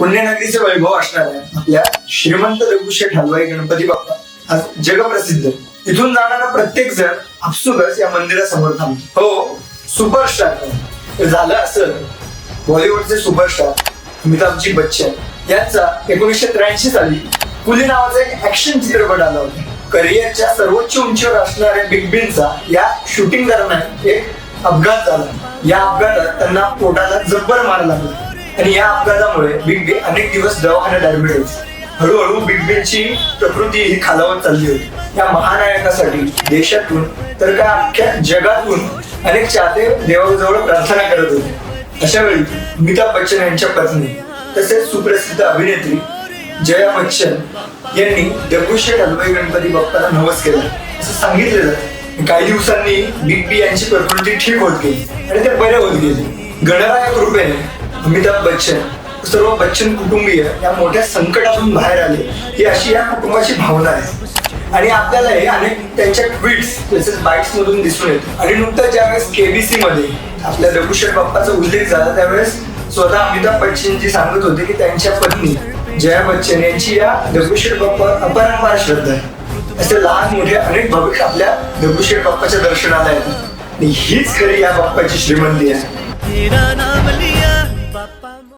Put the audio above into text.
पुण्यनगरीचे वैभव असणाऱ्या आपल्या श्रीमंत दगडूशेठ हलवाई गणपती बाप्पा. आज जगप्रसिद्ध. इथून जाणारा प्रत्येक जण आपसुकच या मंदिरासमोर थांबतो. हो सुपरस्टार झालं असं. बॉलिवूडचे सुपरस्टार अमिताभजी बच्चन यांचा एकोणीसशे त्र्याऐंशी साली कुली नावाचा एक ऍक्शन चित्रपट आला होता. करिअरच्या सर्वोच्च उंचीवर असणाऱ्या बिग बींचा या शूटिंग दरम्यान एक अपघात झाला. या अपघातात त्यांना पोटाला जब्बर मार लागला. आणि या अपघातामुळे बिग बी अनेक दिवस दवाखान्यात ऍडमिट होते. हळूहळू बिग बींची प्रकृती ही खालावत चालली होती. या महानायकासाठी देशातून तर काय अख्ख्या जगातून अनेक चाहते देवाजवळ प्रार्थना करत होते. अशा वेळी अमिताभ बच्चन यांच्या पत्नी तसेच सुप्रसिद्ध अभिनेत्री जया बच्चन यांनी दगडूशेठ हलवाई गणपती बाप्पाला नवस केला. असं सांगितलं जातं काही दिवसांनी बिग बी यांची प्रकृती ठीक होत गेली आणि ते बरे होत गेले. गणराया कृपेने अमिताभ बच्चन सर्व बच्चन कुटुंबीय या मोठ्या संकटातून बाहेर आले. ही अशी या कुटुंबाची भावना आहे. आणि आपल्याला हे अनेक त्यांच्या ट्विट्स तसेच बाईट्स मधून दिसून येत आणि नुकतं ज्यावेळेस केबीसी मध्ये आपल्या रघुशेठ बाप्पाचा उल्लेख झाला त्यावेळेस स्वतः अमिताभ बच्चनजी सांगत होते की त्यांच्या पत्नी जया बच्चन यांची या दगडूशेठ बाप्पा अपरंपार श्रद्धा आहे. असे लहान मोठे अनेक भाविक आपल्या दगडूशेठ बाप्पाच्या दर्शनाला येतात. आणि हीच खरी या बाप्पाची श्रीमंती आहे. papá.